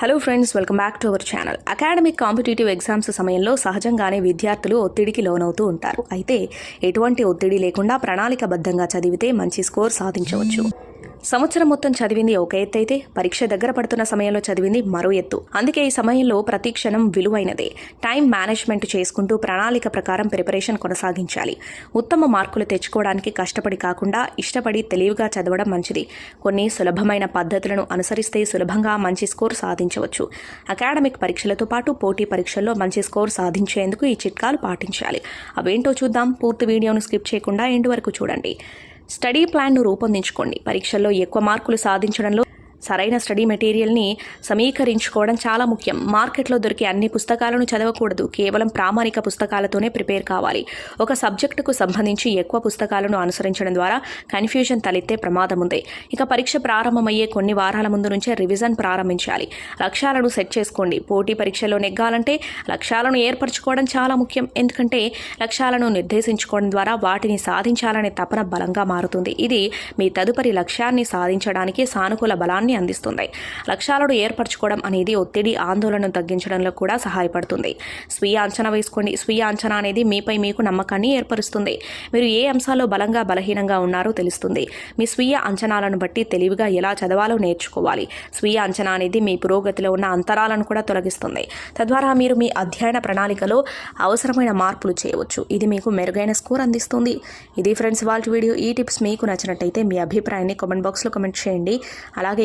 Hello friends welcome back to our channel academic competitive exams సమయంలో సహజంగానే విద్యార్థులు ఒత్తిడికి లోనవుతూ ఉంటారు. అయితే ఎటువంటి ఒత్తిడి లేకుండా ప్రణాళికబద్ధంగా చదివితే మంచి స్కోర్ సాధించవచ్చు. సంవత్సరం మొత్తం చదివింది ఒక ఎత్తు అయితే పరీక్ష దగ్గర పడుతున్న సమయంలో చదివింది మరో ఎత్తు. అందుకే ఈ సమయంలో ప్రతి క్షణం విలువైనదే. టైం మేనేజ్మెంట్ చేసుకుంటూ ప్రణాళిక ప్రకారం ప్రిపరేషన్ కొనసాగించాలి. ఉత్తమ మార్కులు తెచ్చుకోవడానికి కష్టపడి కాకుండా ఇష్టపడి తెలివిగా చదవడం మంచిది. కొన్ని సులభమైన పద్ధతులను అనుసరిస్తే సులభంగా మంచి స్కోర్ సాధించవచ్చు. అకాడమిక్ పరీక్షలతో పాటు పోటీ పరీక్షల్లో మంచి స్కోర్ సాధించేందుకు ఈ చిట్కాలు పాటించాలి. అవేంటో చూద్దాం. పూర్తి వీడియోను స్కిప్ చేయకుండా ఎండ్ వరకు చూడండి. స్టడీ ప్లాన్ను రూపొందించుకోండి. పరీక్షల్లో ఎక్కువ మార్కులు సాధించడంలో సరైన స్టడీ మెటీరియల్ని సమీకరించుకోవడం చాలా ముఖ్యం. మార్కెట్లో దొరికే అన్ని పుస్తకాలను చదవకూడదు. కేవలం ప్రామాణిక పుస్తకాలతోనే ప్రిపేర్ కావాలి. ఒక సబ్జెక్టుకు సంబంధించి ఎక్కువ పుస్తకాలను అనుసరించడం ద్వారా కన్ఫ్యూజన్ తలెత్తే ప్రమాదం ఉంది. ఇక పరీక్ష ప్రారంభమయ్యే కొన్ని వారాల ముందు నుంచే రివిజన్ ప్రారంభించాలి. లక్ష్యాలను సెట్ చేసుకోండి. పోటీ పరీక్షలో నెగ్గాలంటే లక్ష్యాలను ఏర్పరచుకోవడం చాలా ముఖ్యం. ఎందుకంటే లక్ష్యాలను నిర్దేశించుకోవడం ద్వారా వాటిని సాధించాలనే తపన బలంగా మారుతుంది. ఇది మీ తదుపరి లక్ష్యాన్ని సాధించడానికి సానుకూల బలాన్ని అందిస్తుంది. లక్ష్యాలను ఏర్పరచుకోవడం అనేది ఒత్తిడి ఆందోళనను తగ్గించడంలో కూడా సహాయపడుతుంది. స్వీయ అంచనా వేసుకోండి. స్వీయ అంచనా అనేది మీపై మీకు నమ్మకాన్ని ఏర్పరుస్తుంది. మీరు ఏ అంశాల్లో బలంగా బలహీనంగా ఉన్నారో తెలుస్తుంది. మీ స్వీయ అంచనాలను బట్టి తెలివిగా ఎలా చదవాలో నేర్చుకోవాలి. స్వీయ అంచనా అనేది మీ పురోగతిలో ఉన్న అంతరాలను కూడా తొలగిస్తుంది. తద్వారా మీరు మీ అధ్యయన ప్రణాళికలో అవసరమైన మార్పులు చేయవచ్చు. ఇది మీకు మెరుగైన స్కోర్ అందిస్తుంది. ఇది ఫ్రెండ్స్ వాళ్ళ వీడియో. ఈ టిప్స్ మీకు నచ్చినట్టయితే మీ అభిప్రాయాన్ని కామెంట్ బాక్స్లో కామెంట్ చేయండి. అలాగే